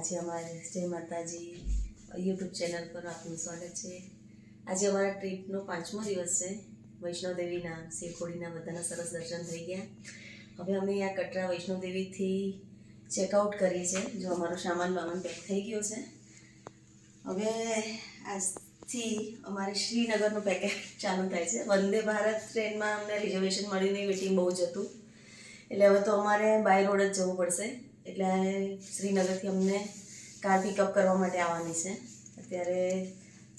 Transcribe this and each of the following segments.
આજે અમારે જય માતાજી યુટ્યુબ ચેનલ પર આપનું સ્વાગત છે. આજે અમારા ટ્રીપનો પાંચમો દિવસ છે. વૈષ્ણવદેવીના શિવખોડીના બધાના સરસ દર્શન થઈ ગયા. હવે અમે આ કટરા વૈષ્ણોદેવીથી ચેકઆઉટ કરીએ છીએ, જો અમારો સામાન વામાન પેક થઈ ગયો છે. હવે આજથી અમારે શ્રીનગરનું પેકેજ ચાલુ થાય છે. વંદે ભારત ટ્રેનમાં અમને રિઝર્વેશન મળ્યું નહીં વેટિંગ બહુ જ હતું. એટલે હવે તો અમારે બાય રોડ જ જવું પડશે. એટલે શ્રીનગરથી અમને કાર પિકઅપ કરવા માટે આવવાની છે. અત્યારે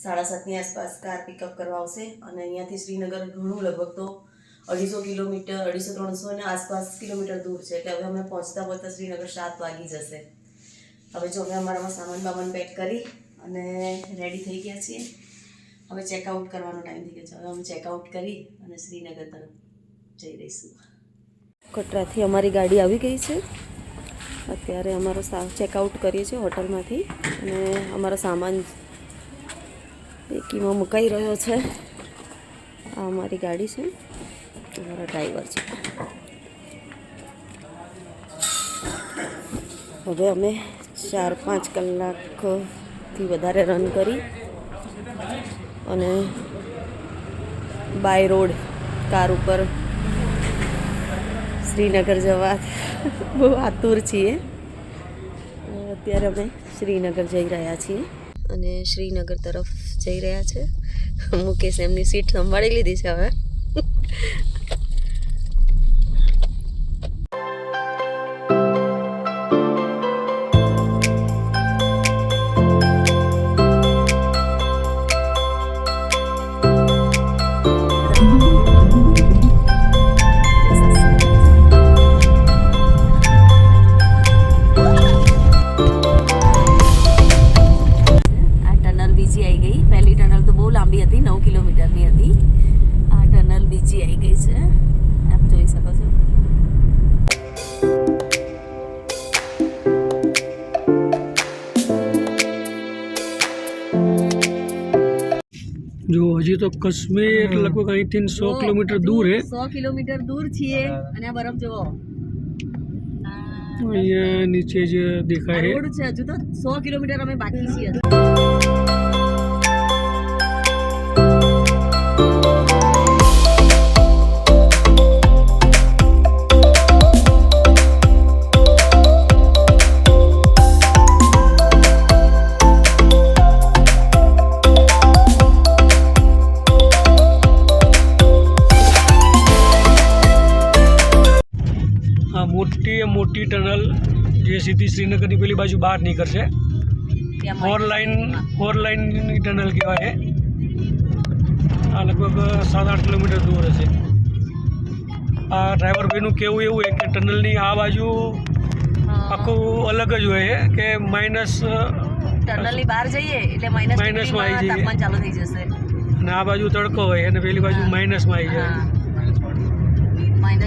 સાડા સાતની આસપાસ કાર પિકઅપ કરવા આવશે અને અહીંયાથી શ્રીનગર ઘણું લગભગ તો અઢીસો કિલોમીટર, અઢીસો ત્રણસો અને આસપાસ કિલોમીટર દૂર છે. એટલે હવે અમે પહોંચતા પહોંચતા શ્રીનગર સાત વાગી જશે. હવે જો અમે અમારામાં સામાન બામાન પેક કરી અને રેડી થઈ ગયા છીએ. હવે ચેકઆઉટ કરવાનો ટાઈમ થઈ ગયો છે. હવે અમે ચેકઆઉટ કરી અને શ્રીનગર તરફ જઈ રહીશું. કટરાથી અમારી ગાડી આવી ગઈ છે. અત્યારે અમારો ચેકઆઉટ કરીએ છીએ હોટલમાંથી અને અમારો સામાન એકીમાં મુકાઈ રહ્યો છે. આ અમારી ગાડી છે. અમારો ડ્રાઈવર છે. હવે અમે ચાર પાંચ કલાકથી વધારે રન કરી અને બાય રોડ કાર ઉપર શ્રીનગર જવા. બહુ આતુર છીએ. અત્યારે અમે શ્રીનગર જઈ રહ્યા છીએ. અને શ્રીનગર તરફ જઈ રહ્યા છે. મુકેશ એમની સીટ સંભાળી લીધી છે હવે. તો કશ્મીર લગભગ અહીંથી સો કિલોમીટર દૂર હે. સો કિલોમીટર દૂર છીએ. અને આ બરફ જુઓ. અહીંયા નીચે જે દેખાય છે હજુ તો સો કિલોમીટર અમે બાકી છીએ. જે સીધી શ્રીનગરની પેલી બાજુ બહાર નીકળશે. ફોર લાઇન ફોર લાઇનની ટનલ કહેવાય આ લગભગ સાત આઠ કિલોમીટર દૂર હશે. આ ડ્રાઈવરભાઈનું કહેવું એવું છે કે ટનલની આ બાજુ આખું અલગ જ હોય છે કે માઇનસ ટનલની બહાર જઈએ એટલે માઇનસ માઇનસમાં આવી જઈએ. ચાલુ થઈ જશે. અને આ બાજુ તડકો હોય અને પેલી બાજુ માઇનસમાં આવી જાય.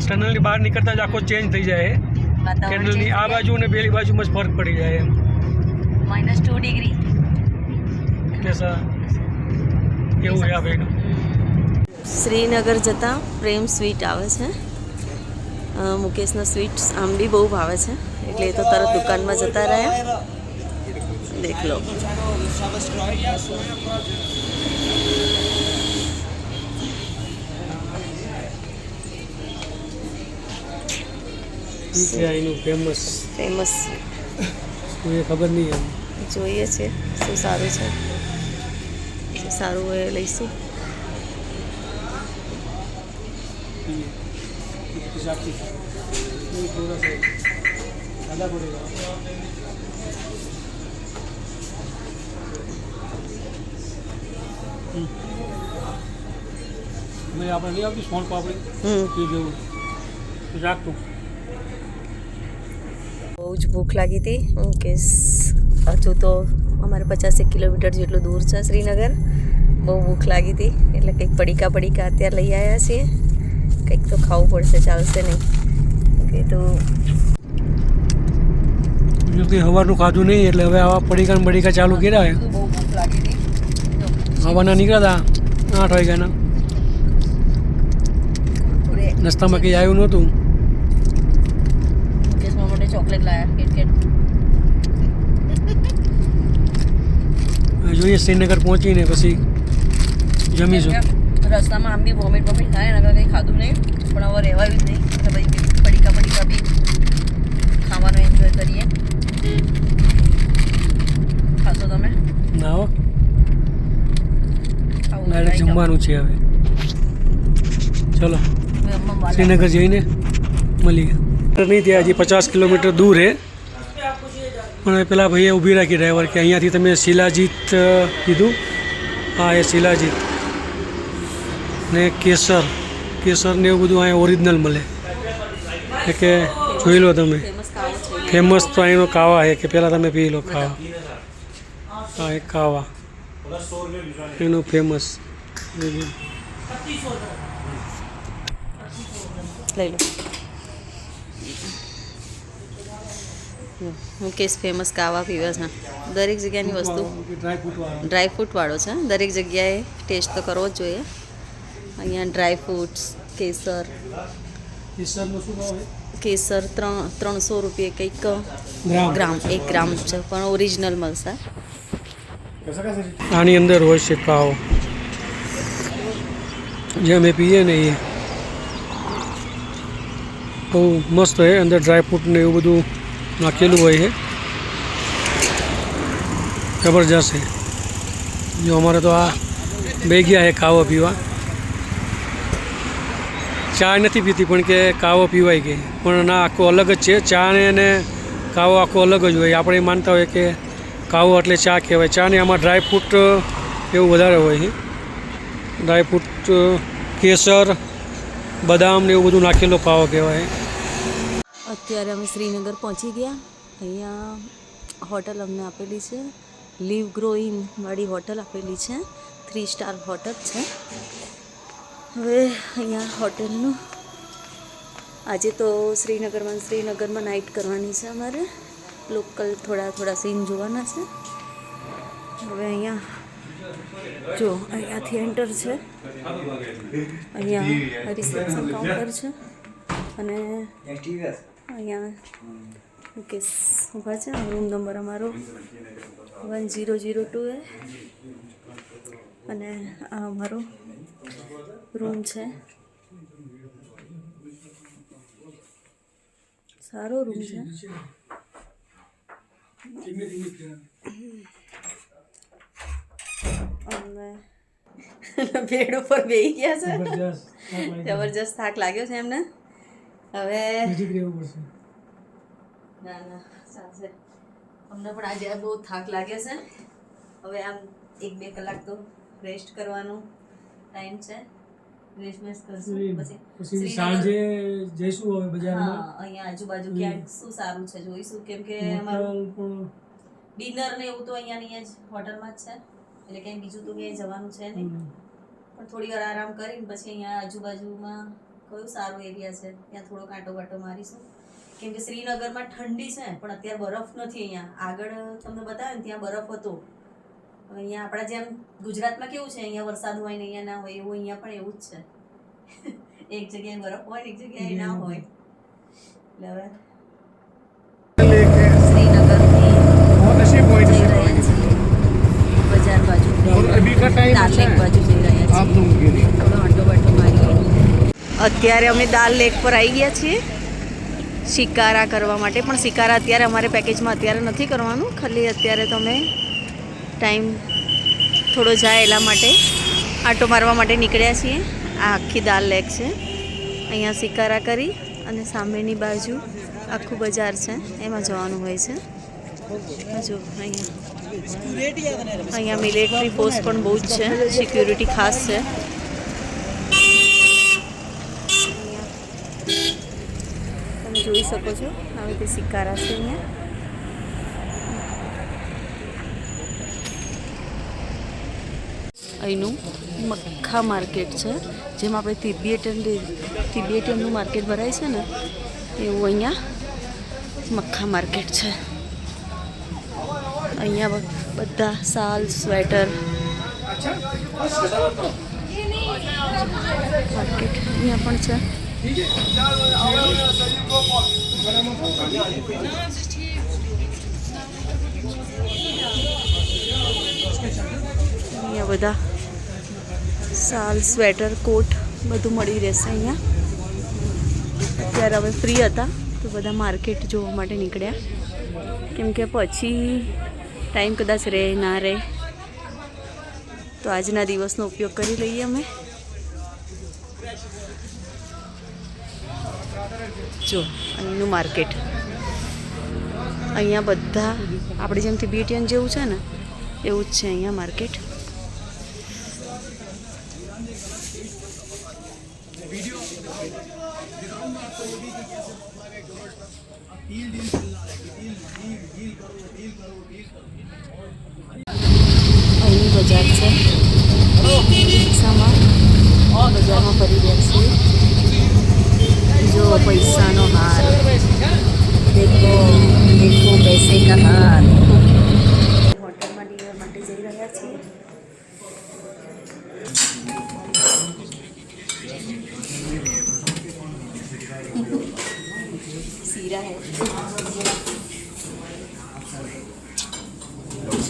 ટનલની બહાર નીકળતા જ આખો ચેન્જ થઈ જાય કેનલની આ બાજુ અને પેલી બાજુમાં જ ફરક પડી જાય એમ. માઇનસ ટુ ડિગ્રી સર એવું આ ભાઈનું. શ્રીનગર જતાં પ્રેમ સ્વીટ આવે છે. મુકેશના સ્વીટ્સ આમ બી બહુ ભાવે છે. એટલે એ તો તરત દુકાનમાં જતા રહ્યા. દેખ લો છે અહીંનું ફેમસ ફેમસ એ ખબર નહીં એમ. જોઈએ છે શું સારું છે. જે સારું હોય એ લઈશું. ભાઈ આપણે નહીં આવતી સોન પાપડી. એ જેવું. રાખતું બહુ જ ભૂખ લાગી હતી. મુકેશ હજુ તો અમારે પચાસેક કિલોમીટર જેટલું દૂર છે શ્રીનગર. બહુ ભૂખ લાગી હતી. એટલે કંઈક પડીકા પડીકા અત્યારે લઈ આવ્યા છીએ. કંઈક તો ખાવું પડશે ચાલશે નહીં. કે તો બીજું કંઈ હવાનું ખાધું નહીં એટલે હવે આવા પડીકા પડીકા ચાલુ કર્યા હવાના નીકળ્યા હતા આઠ વાગ્યાના. નાસ્તામાં કંઈ આવ્યું નહોતું? કિટકેટ હવે જોઈએ શ્રીનગર પહોંચીને પછી જમીશું. રસ્તામાં આમ બી વોમિટ વોમિટ થાય એના કંઈ ખાધું નહીં. પણ હવે રહેવાયું જ નહીં. એટલે ભાઈ પડીકા પડીકા બી ખાવાનું એન્જોય કરીએ. ખાશો તમે? ના હો. ડાયરેક્ટ જમવાનું છે હવે. ચલો. શ્રીનગર જઈને મળીએ. નહીં ત્યાં હજી પચાસ કિલોમીટર દૂર છે પણ પેલા ભાઈએ ઊભી રાખી ડ્રાઈવર કે અહીંયાથી તમે શિલાજીત કીધું? હા, એ શિલાજીત. ને કેસર. કેસર ને એવું બધું અહીંયા ઓરિજિનલ મળે. કે જોઈ લો તમે. ફેમસ તો અહીંનો કાવા છે કે પહેલાં તમે પી લો કાવા. હા, એ કાવા. એનું ફેમસ લઈ લો. હું કેસ ફેમસ કાવા પીવે છે દરેક જગ્યાની વસ્તુ. ડ્રાય ફ્રૂટ ડ્રાય ફ્રૂટવાળો છે દરેક જગ્યાએ ટેસ્ટ તો કરવો જ જોઈએ. અહીંયા ડ્રાય ફ્રૂટ્સ કેસર. કેસર ત્રણ ત્રણસો રૂપિયે કંઈક ગ્રામ. ગ્રામ એક ગ્રામ છે પણ ઓરિજિનલ મળશે. આની અંદર હોય છે કાવો. જે અમે પીએ ને એ. બહુ મસ્ત હોય અંદર ડ્રાયફ્રૂટ ને એવું બધું નાખેલું હોય છે. જબરજસ્ત છે. જો અમારે તો આ બે ગયા છે કાવો પીવા. ચા નથી પીતી પણ કે કાવો પીવાય ગઈ પણ ના, આખો અલગ જ છે. ચા ને અને કાવો આખો અલગ જ હોય. આપણે માનતા હોય કે કાવો એટલે ચા કહેવાય. ચા ને આમાં ડ્રાય ફ્રૂટ એવું વધારે હોય છે. ડ્રાય ફ્રૂટ કેસર, બદામ ને એવું બધું નાખેલો કાવો કહેવાય. અત્યારે અમે શ્રીનગર પહોંચી ગયા. અહીંયા હોટલ અમને આપેલી છે. લીવ ગ્રોઈનવાળી વાળી હોટલ આપેલી છે. થ્રી સ્ટાર હોટલ છે. હવે અહીંયા હોટલનું આજે તો શ્રીનગરમાં શ્રીનગરમાં નાઇટ કરવાની છે અમારે. લોકલ થોડા થોડા સીન જોવાના છે. હવે અહીંયા જો, અહીંયાથી એન્ટર છે. અહીંયા રિસેપ્શન કાઉન્ટર છે. અને અહીંયા ઓકે ઊભા છે રૂમ નંબર અમારો. One zero zero two A. અને આ અમારો રૂમ છે. સારો રૂમ છે. અને બેડ ઉપર બેહી ગયા છે. જબરજસ્ત થાક લાગ્યો છે એમને. હવે ના ના ચાલશે. અમને પણ આજે બહુ થાક લાગે છે. હવે આમ એક બે કલાક તો રેસ્ટ કરવાનો ટાઈમ છે. રેસ્ટ કરશું. પછી સાંજે જઈશું હવે બજારમાં? અહીંયા આજુબાજુ ક્યાંક શું સારું છે જોઈશું? કેમ કે અમારું ડિનર ને એવું તો અહીંયા નહીં જ હોટલમાં જ છે. એટલે ક્યાંય બીજું તો ક્યાંય જવાનું છે નહીં. પણ થોડી વાર આરામ કરીને પછી અહીંયા આજુબાજુમાં કયું સારો એરિયા છે? ત્યાં થોડો કાંટો કાંટો મારીશું. કેમ કે શ્રીનગરમાં ઠંડી છે પણ અત્યારે બરફ નથી અહીંયા. આગળ તમને બતાવે ને ત્યાં બરફ હતો. અહીંયા આપણા જેમ ગુજરાતમાં કેવું છે અહીંયા વરસાદ હોય ને અહીંયા ના હોય એવું અહીંયા પણ એવું જ છે. એક જગ્યાએ બરફ હોય ને એક જગ્યાએ ના હોય. એટલે હવે શ્રીનગરથી જઈ રહ્યા છીએ બજાર બાજુ દાલ લેક બાજુ જઈ રહ્યા છીએ થોડો આંટો બાટો મારીએ અત્યારે અમે દાલ લેક પર આવી ગયા છીએ. શિકારા કરવા માટે. પણ શિકારા અત્યારે અમારે પેકેજમાં અત્યારે નથી કરવાનું. ખાલી અત્યારે તમે ટાઈમ થોડો જાય એટલા માટે. આંટો મારવા માટે નીકળ્યા છીએ. આ આખી દાલ લેક છે. અહીંયા શિકારા કરી અને સામેની બાજુ આખું બજાર છે. એમાં જવાનું હોય છે. હજુ અહીંયા. અહીંયા મિલિટરી પોસ્ટ પણ બહુ જ છે. સિક્યુરિટી ખાસ છે અહીંયા તમે જોઈ શકો છો. આવી રીતે સિક્કારા છે અહીંયા. અહીંનું મખા માર્કેટ છે. જેમ આપણે તિબેટન તિબેટનનું માર્કેટ ભરાય છે ને, એવું અહીંયા મખા માર્કેટ છે. અહીંયા બધા શાલ સ્વેટર માર્કેટ અહીંયા પણ છે. ठीक है चलो आओ सजीव को कॉल बड़ा फोन कर दिया ना जस्ट અહીંયા બધા સાલ, સ્વેટર, કોટ બધું મળી રહેશે અહીંયા. અત્યારે હવે ફ્રી હતા, તો બધા માર્કેટ જોવા માટે નીકળ્યા. કેમ કે પછી ટાઈમ કદાચ રહે, ના રહે, તો આજના દિવસનો ઉપયોગ કરી લઈએ અમે. જો, અહીંનું માર્કેટ. અહીંયા બધા, આપણે જેમથી બીટીએન જેવું છે ને, એવું જ છે અહીંયા માર્કેટ.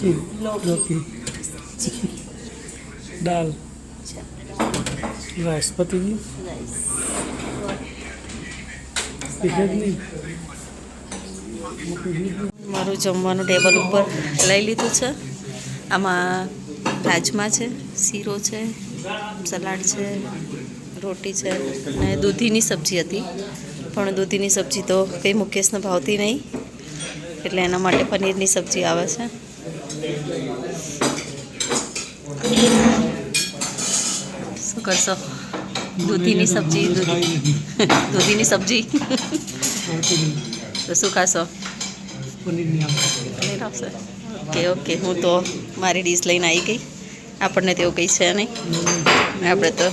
લૌકી લૌકી દાલ રાઈસ પતી ગયું મારું જમવાનું ટેબલ ઉપર લઈ લીધું છે. આમાં રાજમા છે શીરો છે સલાડ છે રોટી છે અને દૂધીની સબ્જી હતી. પણ દૂધીની સબ્જી તો કંઈ મુકેશને ભાવતી નહીં. એટલે એના માટે પનીરની સબ્જી આવે છે. શું કરશો? દૂધીની સબ્જી દૂધી દૂધીની સબ્જી. તો શું ખાશો? પનીર આવશે. Okay okay. હું તો મારી ડીશ લઈને આવી ગઈ. આપણને તેવું કંઈ છે નહીં. આપણે તો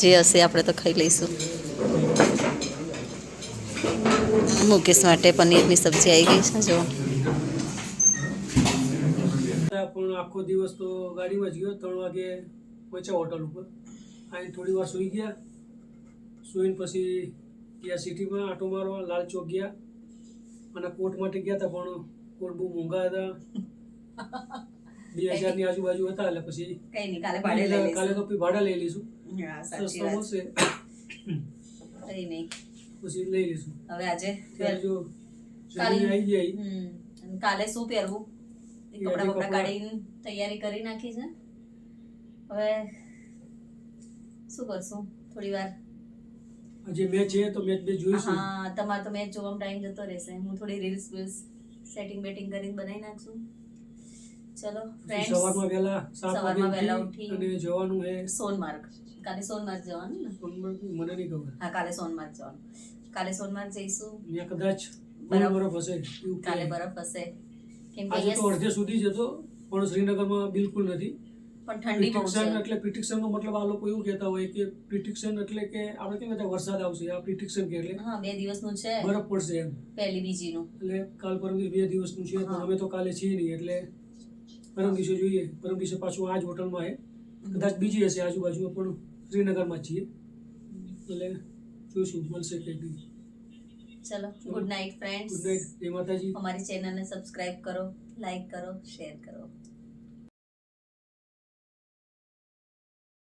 જે હશે આપણે તો ખાઈ લઈશું. મુકેશ માટે પનીરની સબ્જી આવી ગઈ છે જો પણ આખો દિવસ તો ગાડીમાં જ ગયો ત્રણ વાગે પહોંચ્યા હોટલ ઉપર. અહીં થોડી વાર સૂઈ ગયા. સૂઈને પછી ગયા સિટીમાં આટો મારવા લાલ ચોક ગયા. અને કોર્ટ માટે ગયા હતા પણ કોર્ટ બહુ મોંઘા હતા. બે હજારની આજુબાજુ હતા એટલે પછી કઈ નહીં કાલે કાલે તો ભાડે લઈ લઈશું. સસ્તો મળશે. કઈ નહીં પછી લઈ લઈશું. હવે આજે જો કાલે- આવી જાય કાલે શું પહેરવું? કપડા બપડા કાઢીને તૈયારી કરી નાખી છે. હવે શું કરશું? થોડી વાર. જે મેચ છે તો મેચ બે જોઈશું. હા તમારે તો મેચ જોવામાં ટાઈમ જતો રહેશે. હું થોડી રીલ્સ વિલ્સ સેટિંગ બેટિંગ કરીને બનાવી નાખશું. ચલો ફ્રેન્ડ્સ સવારમાં વહેલા સવારમાં વહેલા ઉઠી. અને જવાનું હે. સોનમાર્ગ. કાલે સોનમાર્ગ જવાનું ને? સોનમાર્ગ મને નહીં ખબર. હા કાલે સોનમાર્ગ જવાનું. કાલે સોનમાર્ગ જઈશું. કદાચ બરાબર. હશે કાલે બરફ હશે. કેમ કે આજે તો અડધે સુધી જ હતો પણ શ્રીનગરમાં બિલકુલ નથી. પણ ઠંડી પ્રિટિક્શન એટલે મતલબ આ લોકો એવું કહેતા હોય કે પ્રિટિક્શન એટલે કે આપણે કેમ કહેતા વરસાદ આવશે આ પ્રિટિક્શન કે એટલે હા બે દિવસનું છે. બરફ પડશે એમ. પહેલી બીજીનું. એટલે કાલ પરમ દિવસ બે દિવસનું છે પણ અમે તો કાલે છીએ નહીં એટલે પરમ દિવસે જોઈએ. પરમ દિવસે પાછું આ જ હોટલમાં છે કદાચ બીજી હશે આજુબાજુમાં પણ શ્રીનગરમાં છીએ. એટલે જોઈશું મળશે કે નહીં. ચલો good night friends good night જય માતાજી અમારી ચેનલને સબસ્ક્રાઇબ કરો લાઈક કરો શેર કરો.